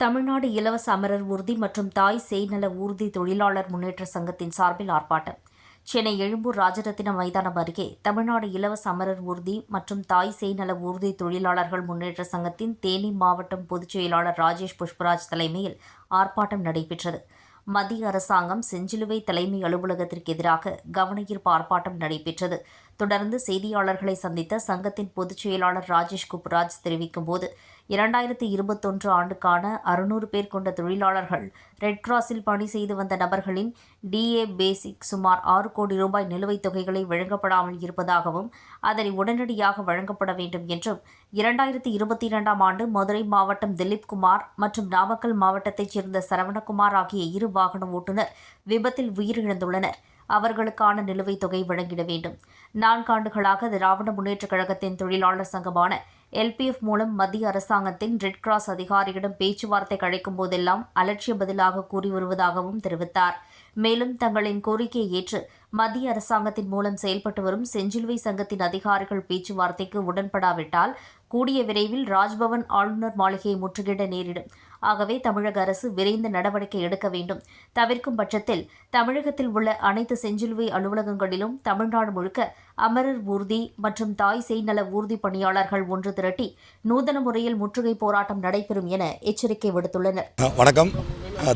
தமிழ்நாடு இலவச அமரர் ஊர்தி மற்றும் தாய் செய்நல ஊர்தி தொழிலாளர் முன்னேற்ற சங்கத்தின் சார்பில் ஆர்ப்பாட்டம். சென்னை எழும்பூர் ராஜரத்தினம் மைதானம் அருகே தமிழ்நாடு இலவச அமரர் ஊர்தி மற்றும் தாய் செய்நல ஊர்தி தொழிலாளர்கள் முன்னேற்ற சங்கத்தின் தேனி மாவட்டம் பொதுச் செயலாளர் ராஜேஷ் புஷ்பராஜ் தலைமையில் ஆர்ப்பாட்டம் நடைபெற்றது. மத்திய அரசாங்கம் செஞ்சிலுவை தலைமை அலுவலகத்திற்கு எதிராக கவனஈர்ப்பு ஆர்ப்பாட்டம் நடைபெற்றது. தொடர்ந்து செய்தியாளர்களை சந்தித்த சங்கத்தின் பொதுச் செயலாளர் ராஜேஷ் குப்ராஜ் தெரிவிக்கும்போது இரண்டாயிரத்தி இருபத்தொன்று ஆண்டுக்கான அறுநூறு பேர் கொண்ட தொழிலாளர்கள் ரெட் கிராஸில் பணி செய்து வந்த நபர்களின் டிஏ பேசிக் சுமார் ஆறு கோடி ரூபாய் நிலுவைத் தொகைகளை வழங்கப்படாமல் இருப்பதாகவும் அதனை உடனடியாக வழங்கப்பட வேண்டும் என்றும் இரண்டாயிரத்தி இருபத்தி இரண்டாம் ஆண்டு மதுரை மாவட்டம் திலீப் குமார் மற்றும் நாமக்கல் மாவட்டத்தைச் சேர்ந்த சரவணகுமார் ஆகிய இரு வாகன ஓட்டுநர் விபத்தில் உயிரிழந்துள்ளனர். அவர்களுக்கான நிலுவைத் தொகை வழங்கிட வேண்டும். நான்காண்டுகளாக திராவிட முன்னேற்றக் கழகத்தின் தொழிலாளர் சங்கமான எல்பிஎஃப் மூலம் மத்திய அரசாங்கத்தின் ரெட் கிராஸ் அதிகாரியிடம் பேச்சுவார்த்தை கழிக்கும் போதெல்லாம் அலட்சிய பதிலாக கூறி வருவதாகவும் தெரிவித்தார். மேலும் தங்களின் கோரிக்கையை ஏற்று மத்திய அரசாங்கத்தின் மூலம் செயல்பட்டு வரும் செஞ்சிலுவை சங்கத்தின் அதிகாரிகள் பேச்சுவார்த்தைக்கு உடன்படாவிட்டால் கூடிய விரைவில் ராஜ்பவன் ஆளுநர் மாளிகையை முற்றுகையிட நேரிடும். ஆகவே தமிழக அரசு விரைந்து நடவடிக்கை எடுக்க வேண்டும். தவிர்க்கும் பட்சத்தில் தமிழகத்தில் உள்ள அனைத்து செஞ்சிலுவை அலுவலகங்களிலும் தமிழ்நாடு முழுக்க அமரர் ஊர்தி மற்றும் தாய் செய்நல ஊர்தி பணியாளர்கள் ஒன்று திரட்டி நூதன முறையில் முற்றுகை போராட்டம் நடைபெறும் என எச்சரிக்கை விடுத்துள்ளனர். வணக்கம்.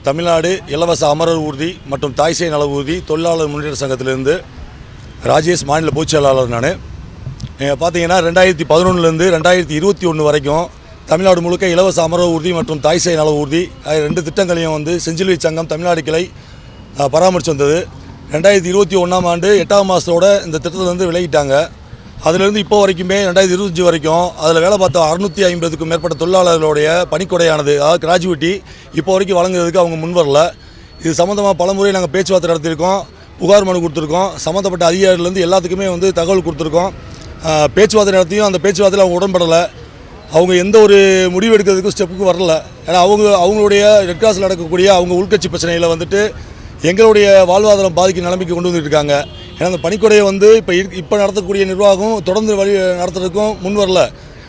தமிழ்நாடு இலவச அமரர் ஊர்தி மற்றும் தாய் நல ஊர்தி தொழிலாளர் முன்னேற்ற சங்கத்திலிருந்து ராஜேஷ் மாநில பொதுச் செயலாளர் நான். பார்த்தீங்கன்னா ரெண்டாயிரத்தி பதினொன்றுலேருந்து ரெண்டாயிரத்தி இருபத்தி ஒன்று வரைக்கும் தமிழ்நாடு முழுக்க இலவச அமரர் ஊர்தி மற்றும் தாய்சேய் நல ஊர்தி ரெண்டு திட்டங்களையும் வந்து செஞ்சிலுவை சங்கம் தமிழ்நாடு கிளை பராமரித்து வந்தது. ரெண்டாயிரத்தி இருபத்தி ஒன்றாம் ஆண்டு எட்டாம் மாதத்தோட இந்த திட்டத்திலேருந்து விலகிட்டாங்க. அதிலிருந்து இப்போ வரைக்குமே ரெண்டாயிரத்தி இருபத்தஞ்சி வரைக்கும் அதில் வேலை பார்த்த அறுநூற்றி ஐம்பதுக்கும் மேற்பட்ட தொழிலாளர்களுடைய பணிக்கொடையானது அதாவது கிராஜுவிட்டி இப்போ வரைக்கும் வழங்குறதுக்கு அவங்க முன்வரல இது சம்மந்தமாக பலமுறை நாங்கள் பேச்சுவார்த்தை நடத்தியிருக்கோம் புகார் மனு கொடுத்துருக்கோம் சம்மந்தப்பட்ட அதிகாரிலேருந்து எல்லாத்துக்குமே வந்து தகவல் கொடுத்துருக்கோம். பேச்சுவார்த்தை நடத்தியும் அந்த பேச்சுவார்த்தையில் அவங்க உடன்படலை. அவங்க எந்த ஒரு முடிவு எடுக்கிறதுக்கும் ஸ்டெப்புக்கு வரல. ஏன்னா அவங்க அவங்களுடைய ரெட் கிராஸில் நடக்கக்கூடிய அவங்க உள்கட்சி பிரச்சனையில் வந்துட்டு எங்களுடைய வாழ்வாதாரம் பாதிக்கும் நிலைமைக்கு கொண்டு வந்துட்டு இருக்காங்க ஏன்னா அந்த பணிக்கொடையை வந்து இப்போ இப்போ நடத்தக்கூடிய நிர்வாகம் தொடர்ந்து வழி நடத்துறதுக்கும் முன் வரல.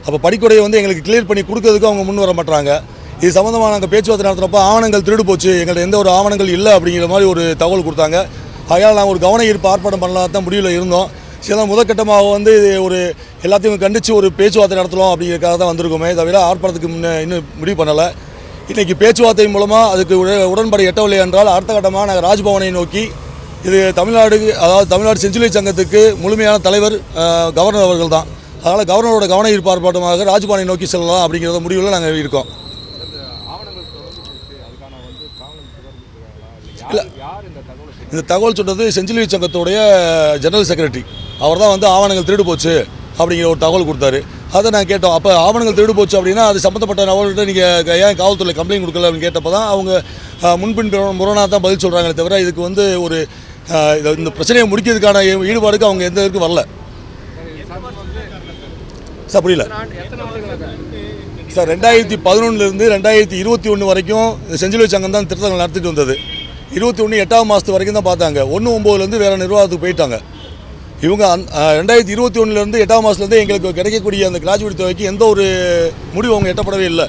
அப்போ பணிக்கொடையை வந்து எங்களுக்கு கிளியர் பண்ணி கொடுக்கறதுக்கும் அவங்க முன் வர மாட்டாங்க இது சம்மந்தமாக நாங்கள் பேச்சுவார்த்தை நடத்துகிறப்ப ஆவணங்கள் திருடு போச்சு. எங்கள்கிட்ட எந்த ஒரு ஆவணங்கள் இல்லை அப்படிங்கிற மாதிரி ஒரு தகவல் கொடுத்தாங்க. அதனால் நாங்கள் ஒரு கவன ஈர்ப்பு ஆர்ப்பாட்டம் பண்ணலாம் தான் முடிவில் இருந்தோம். சில முதற்கட்டமாக வந்து இது ஒரு எல்லாத்தையும் கண்டித்து ஒரு பேச்சுவார்த்தை நடத்தலாம் அப்படிங்கிறதுக்காக தான் வந்திருக்கோமே. தவிர ஆர்ப்பாட்டத்துக்கு முன்னே இன்னும் முடிவு பண்ணலை. இன்றைக்கி பேச்சுவார்த்தை மூலமாக அதுக்கு உட- உடன்பாடு எட்டவில்லை என்றால் அடுத்த கட்டமாக நாங்கள் ராஜ்பவனை நோக்கி இது தமிழ்நாடு அதாவது தமிழ்நாடு செஞ்சிலுவை சங்கத்துக்கு முழுமையான தலைவர் கவர்னர் அவர்கள் தான். அதனால் கவர்னரோட கவன ஈர்ப்பு ஆர்ப்பாட்டமாக ராஜ்பவனை நோக்கி செல்லலாம் அப்படிங்கிறத முடிவில் நாங்கள் இருக்கோம். இல்லை இந்த தகவல் சொன்னது செஞ்சிலுவை சங்கத்துடைய ஜெனரல் செக்ரட்டரி அவர் தான் வந்து ஆவணங்கள் திருடு போச்சு அப்படிங்கிற ஒரு தகவல் கொடுத்தாரு. அதை நான் கேட்டோம். அப்போ ஆவணங்கள் திருடு போச்சு அப்படின்னா அது சம்மந்தப்பட்ட நவல்கிட்ட நீங்கள் ஏன் காவல்துறை கம்ப்ளைண்ட் கொடுக்கல அப்படின்னு கேட்டப்போ தான் அவங்க முன்பின் முரணாக தான் பதில் சொல்கிறாங்களே தவிர இதுக்கு வந்து ஒரு இந்த பிரச்சனையை முடிக்கிறதுக்கான ஈடுபாடுக்கு அவங்க எந்த இதுக்கு வரல. சார் புரியல. சார் ரெண்டாயிரத்தி பதினொன்றுலேருந்து ரெண்டாயிரத்தி இருபத்தி ஒன்று வரைக்கும் செஞ்சிலுவை சங்கம் தான் திருத்தங்கள் நடத்திட்டு வந்தது. இருபத்தி ஒன்று எட்டாம் மாதத்து வரைக்கும் தான் பார்த்தாங்க. ஒன்று ஒம்போதுலேருந்து வேறு நிர்வாகத்துக்கு போயிட்டாங்க. இவங்க அந் ரெண்டாயிரத்தி இருபத்தி ஒன்றுலேருந்து எட்டாம் மாதத்துலேருந்து எங்களுக்கு கிடைக்கக்கூடிய அந்த கிராஜுவேட் தொகைக்கு எந்த ஒரு முடிவு அவங்க எட்டப்படவே இல்லை.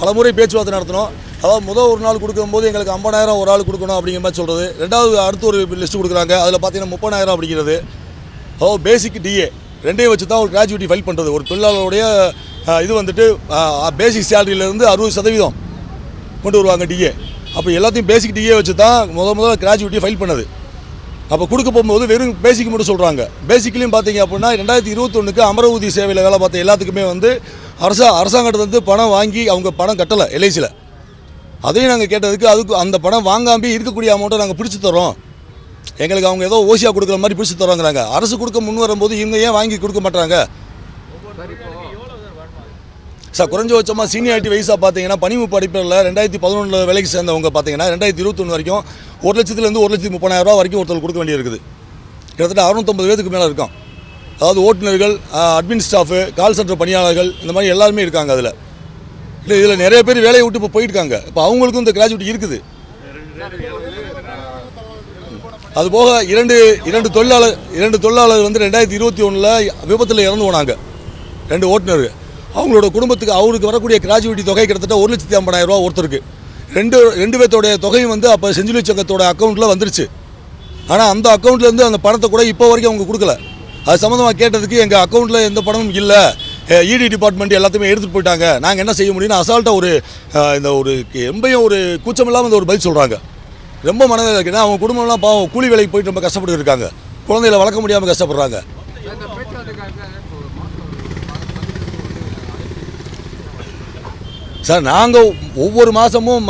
பலமுறை பேச்சுவார்த்தை நடத்தினோம் அதாவது முதல் ஒரு நாள் கொடுக்கும்போது எங்களுக்கு ஐம்பதாயிரம் ஒரு ஆள் கொடுக்கணும் அப்படிங்கிற மாதிரி சொல்கிறது ரெண்டாவது அடுத்து ஒரு லிஸ்ட் கொடுக்குறாங்க. அதில் பார்த்தீங்கன்னா முப்பதாயிரம் அப்படிங்கிறது. அதாவது பேசிக் டிஏ ரெண்டையும் வச்சு தான் ஒரு கிராஜுவேட்டி ஃபைல் பண்ணுறது ஒரு தொழிலாளருடைய இது வந்துட்டு பேசிக் சேலரியிலேருந்து அறுபது சதவீதம் கொண்டு வருவாங்க டிஏ அப்போ எல்லாத்தையும் பேசிக் டிஏ வச்சு தான் முத முதல்ல கிராஜுவேட்டி ஃபைல் பண்ணது. அப்போ கொடுக்க போகும்போது வெறும் பேசிக் மட்டும் சொல்கிறாங்க பேசிக்லையும் பார்த்தீங்க அப்படின்னா ரெண்டாயிரத்தி இருபத்தொன்றுக்கு அமரவதி சேவையில் வேலை பார்த்த எல்லாத்துக்குமே வந்து அரசா அரசாங்கத்திலேருந்து பணம் வாங்கி அவங்க பணம் கட்டலை எல்ஐசியில் அதையும் நாங்கள் கேட்டதுக்கு அதுக்கு அந்த பணம் வாங்காமே இருக்கக்கூடிய அமௌண்ட்டை நாங்கள் பிடிச்சி தரோம் எங்களுக்கு அவங்க ஏதோ ஓசியாக கொடுக்குற மாதிரி பிடிச்சி தரோங்கிறாங்க அரசு கொடுக்க முன் வரும்போது இவங்க ஏன் வாங்கி கொடுக்க மாட்டாங்க சார் குறைஞ்சபட்சமாக சீனியாரிட்டி வயசாக பார்த்தீங்கன்னா பணிவு படிப்பில் ரெண்டாயிரத்தி பதினொன்றில் வேலைக்கு சேர்ந்தவங்க பார்த்தீங்கன்னா ரெண்டாயிரத்தி இருபத்தொன்று வரைக்கும் ஒரு லட்சத்துலேருந்து ஒரு லட்சத்தி முப்பதாயிரம் ரூபா வரைக்கும் ஒருத்தர் கொடுக்க வேண்டியிருக்குது. கிட்டத்தட்ட அறுநூத்தம்பது பேருக்கு மேலே இருக்கும். அதாவது ஓட்டுநர்கள் அட்மின் ஸ்டாஃபு கால் சென்டர் பணியாளர்கள் இந்த மாதிரி எல்லாருமே இருக்காங்க அதில். இல்லை இதில் நிறைய பேர் வேலையை விட்டு இப்போ போயிருக்காங்க இப்போ அவங்களுக்கும் இந்த கிராஜுவிட்டி இருக்குது. அதுபோக இரண்டு இரண்டு தொழிலாளர் இரண்டு தொழிலாளர் வந்து ரெண்டாயிரத்தி இருபத்தி ஒன்றில் விபத்தில் இறந்து போனாங்க. ரெண்டு ஓட்டுநர்கள். அவங்களோட குடும்பத்துக்கு அவருக்கு வரக்கூடிய கிராஜுவிட்டி தொகை கிட்டத்தட்ட ஒரு லட்சத்தி ஐம்பதாயிரம் ரூபா ஒருத்தருக்கு. ரெண்டு ரெண்டு பேர்த்தோடைய தொகையும் வந்து அப்போ செஞ்சுலி சங்கத்தோட அக்கௌண்ட்டில் வந்துருச்சு. ஆனால் அந்த அக்கௌண்ட்லேருந்து அந்த பணத்தை கூட இப்போ வரைக்கும் அவங்க கொடுக்கல. அது சம்மந்தமாக கேட்டதுக்கு எங்கள் அக்கௌண்ட்டில் எந்த பணமும் இல்லை. இடி டிபார்ட்மெண்ட் எல்லாத்தையுமே எடுத்துகிட்டு போயிட்டாங்க. நாங்கள் என்ன செய்ய முடியும்னு அசால்ட்டாக ஒரு இந்த ஒரு எம்பையும் ஒரு கூச்சம் இல்லாமல் இந்த ஒரு பதில் சொல்கிறாங்க ரொம்ப மனதில் இருக்குன்னா அவங்க குடும்பம்லாம் பாவம் கூலி வேலைக்கு போயிட்டு ரொம்ப கஷ்டப்பட்டு இருக்காங்க. குழந்தைகளை வளர்க்க முடியாமல் கஷ்டப்படுறாங்க இந்த பேச்சுவார்த்தைக்காக இப்போ ஒரு மாதம் சார் நாங்கள் ஒவ்வொரு மாதமும்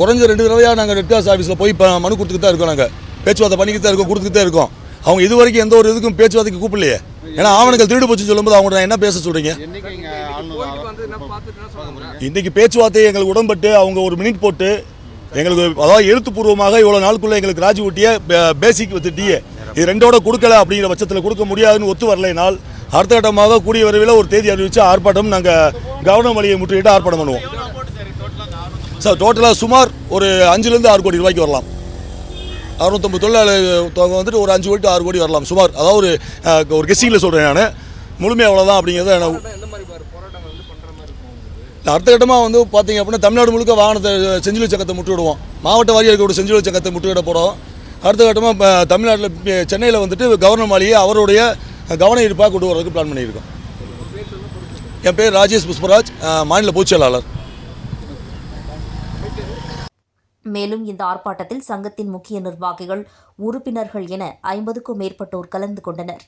குறைஞ்ச ரெண்டு தடவையாக நாங்கள் ரெட் கிராஸ் ஆஃபீஸில் போய் இப்போ மனு கொடுத்துக்கிட்டு தான் இருக்கோம் நாங்கள் பேச்சுவார்த்தை பண்ணிக்கிட்டு தான் இருக்கோம் கொடுத்துக்கிட்டு தான் இருக்கோம். அவங்க இது வரைக்கும் எந்த ஒரு இதுக்கும் பேச்சுவார்த்தைக்கு கூப்பிடலையே. ஏன்னா ஆவணங்கள் திருடு போச்சுன்னு சொல்லும்போது அவங்க என்ன பேச சொல்கிறீங்க என்னைக்கு இன்றைக்கி பேச்சுவார்த்தை எங்களுக்கு உடன்பட்டு அவங்க ஒரு மினிட் போட்டு எங்களுக்கு அதாவது எழுத்துப்பூர்வமாக இவ்வளோ நாளுக்குள்ளே எங்களுக்கு கிராஜுவேட்டியை பேசிக் வித் டிஏ இது ரெண்டோட கொடுக்கல அப்படிங்கிற பட்சத்தில் கொடுக்க முடியாதுன்னு ஒத்து வரலைனால் அடுத்த கட்டமாக கூடிய விரைவில் ஒரு தேதி அறிவித்து ஆர்ப்பாட்டம் நாங்கள் கவர்னர் வழியை முற்றுகிட்டு ஆர்ப்பாட்டம் பண்ணுவோம். சார் டோட்டலாக சுமார் ஒரு அஞ்சுலேருந்து ஆறு கோடி ரூபாய்க்கு வரலாம். அறுநூத்தொம்பது தொழிலாளர் தொகை வந்துட்டு ஒரு அஞ்சு கோடி ஆறு கோடி வரலாம். சுமார் அதாவது ஒரு ஒரு கெஸ்டிங்கில் சொல்கிறேன் நான். முழுமையாக அவ்வளோதான் அப்படிங்கிறத அடுத்த கட்டமாக வந்து பார்த்தீங்க அப்படின்னா தமிழ்நாடு முழுக்க வாகனத்தை செஞ்சிலு சங்கத்தை முட்டுவிடுவோம் மாவட்ட வாரியாக இருக்கக்கூடிய செஞ்சிலு சங்கத்தை முட்டுவிட போகிறோம் அடுத்த கட்டமாக தமிழ்நாட்டில் சென்னையில் வந்துட்டு கவர்னர் மாளிகை அவருடைய கவன ஈர்ப்பாக கொண்டு வரதுக்கு பிளான் பண்ணியிருக்கோம். என் பேர் ராஜேஷ் புஷ்பராஜ் அஹ், மாநில பொதுச்செயலாளர் மேலும் இந்த ஆர்ப்பாட்டத்தில் சங்கத்தின் முக்கிய நிர்வாகிகள் உறுப்பினர்கள் என ஐம்பதுக்கும் மேற்பட்டோர் கலந்து கொண்டனர்.